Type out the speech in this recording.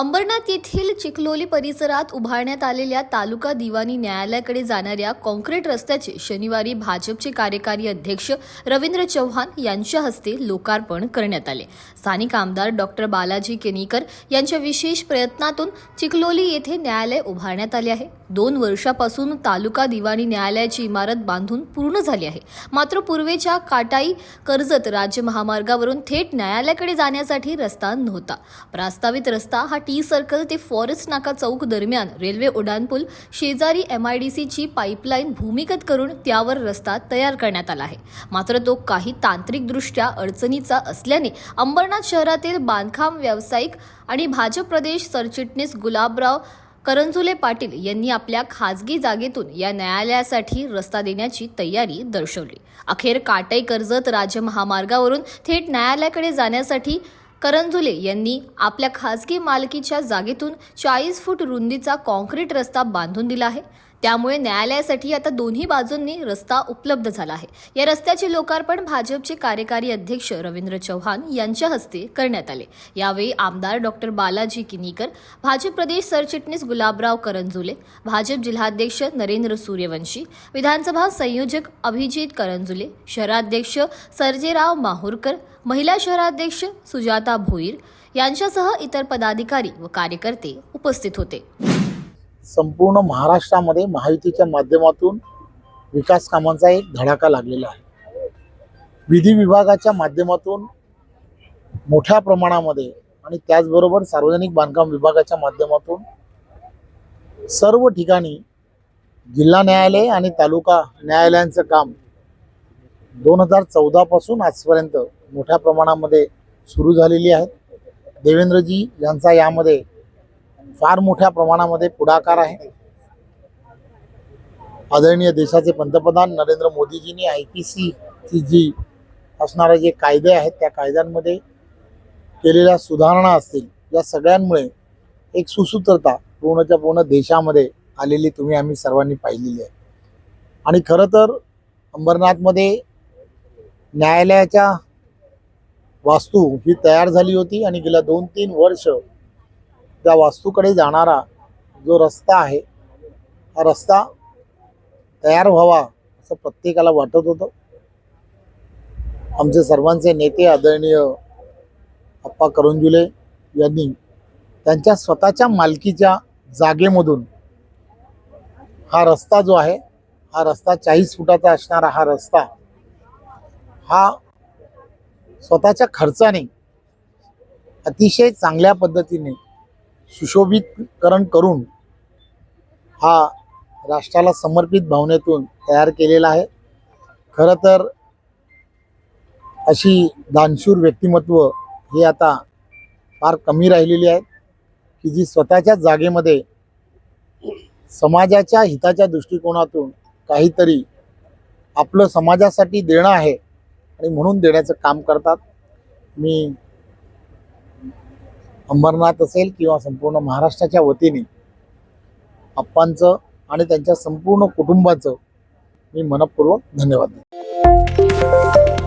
अंबरनाथ येथील चिखलोली परिसरात उभारण्यात आलेल्या तालुका दिवाणी न्यायालयाकडे जाणाऱ्या कॉन्क्रीट रस्त्याचे शनिवारी भाजपचे कार्यकारी अध्यक्ष रवींद्र चव्हाण यांच्या हस्ते लोकार्पण करण्यात आले. स्थानिक आमदार डॉक्टर बालाजी केनीकर यांच्या विशेष प्रयत्नातून चिखलोली येथे न्यायालय उभारण्यात आले आहे. दोन वर्षापासून तालुका दिवाणी न्यायालयाची इमारत बांधून पूर्ण झाली आहे. मात्र पूर्वेच्या काटाई कर्जत राज्य महामार्गावरून थेट न्यायालयाकडे जाण्यासाठी रस्ता नव्हता. प्रस्तावित रस्ता हा टी सर्कल ते फॉरेस्ट नाका चौक दरम्यान रेल्वे उड्डाणपूल शेजारी एम आय डी सीची पाईपलाईन भूमिगत करून त्यावर रस्ता तयार करण्यात आला आहे. मात्र तो काही तांत्रिकदृष्ट्या अडचणीचा असल्याने अंबरनाथ शहरातील बांधकाम व्यावसायिक आणि भाजप प्रदेश सरचिटणीस गुलाबराव करंजुले पाटील यांनी आपल्या खाजगी जागेतून या न्यायालयासाठी रस्ता देण्याची तयारी दर्शवली. अखेर काटई कर्जत राज्य महामार्गावरून थेट न्यायालयाकडे जाण्यासाठी करंजुले यांनी आपल्या खासगी मालकीच्या जागेतून चाळीस फूट रुंदीचा कॉन्क्रीट रस्ता बांधून दिला आहे. त्यामुळे न्यायालयासाठी आता दोन्ही बाजूंनी रस्ता उपलब्ध झाला आहे. या रस्त्याचे लोकार्पण भाजपचे कार्यकारी अध्यक्ष रवींद्र चव्हाण यांच्या हस्ते करण्यात आले. यावेळी आमदार डॉक्टर बालाजी किनीकर भाजप प्रदेश सरचिटणीस गुलाबराव करंजुले भाजप जिल्हाध्यक्ष नरेंद्र सूर्यवंशी विधानसभा संयोजक अभिजित करंजुले शहराध्यक्ष सर्जेराव माहूरकर महिला शहराध्यक्ष सुजाता भोईर यांच्यासह इतर पदाधिकारी व कार्यकर्ते उपस्थित होते. संपूर्ण महाराष्ट्रामध्ये महायुतीच्या माध्यमातून विकास कामांचा एक धडाका लागलेला आहे. विधी विभागाच्या माध्यमातून मोठ्या प्रमाणामध्ये आणि त्याचबरोबर सार्वजनिक बांधकाम विभागाच्या माध्यमातून सर्व ठिकाणी जिल्हा न्यायालय आणि तालुका न्यायालयांचं काम दोन हजार चौदापासून आजपर्यंत मोठ्या प्रमाणामध्ये सुरू झालेली आहेत देवेंद्रजी यांचा यामध्ये फार मोठ्या प्रमाणामध्ये पुढाकार आहे. आदरणीय देशाचे पंतप्रधान नरेंद्र मोदीजींनी आय पी सीची जी असणारे जे कायदे आहेत त्या कायद्यांमध्ये केलेल्या सुधारणा असतील या सगळ्यांमुळे एक सुसूत्रता पूर्णच्या पूर्ण देशामध्ये आलेली तुम्ही आम्ही सर्वांनी पाहिलेली आहे. आणि खरं तर अंबरनाथमध्ये न्यायालयाच्या वास्तू ही तयार झाली होती आणि गेल्या दोन तीन वर्ष त्या वास्तूकडे जाणारा जो रस्ता आहे हा रस्ता तयार व्हावा असं प्रत्येकाला वाटत होतं. आमचे सर्वांचे नेते आदरणीय अप्पा करंजुले यांनी त्यांच्या स्वतःच्या मालकीच्या जागेमधून हा रस्ता जो आहे हा रस्ता चाळीस फुटाचा असणारा हा रस्ता हा स्वतःच्या खर्चाने अतिशय चांगल्या पद्धतीने सुशोभितकरण करून हा राष्ट्राला समर्पित भावनेतून तयार केलेला आहे. खरं तर अशी दानशूर व्यक्तिमत्व हे आता फार कमी राहिलेली आहेत की जी स्वतःच्या जागेमध्ये समाजाच्या हिताच्या दृष्टिकोनातून काहीतरी आपलं समाजासाठी देणं आहे आणि म्हणून देण्याचं काम करतात. मी अंबरनाथ असेल किंवा संपूर्ण महाराष्ट्राच्या वतीने आप्पांचं आणि त्यांच्या संपूर्ण कुटुंबाचं मी मनपूर्वक धन्यवाद देतो.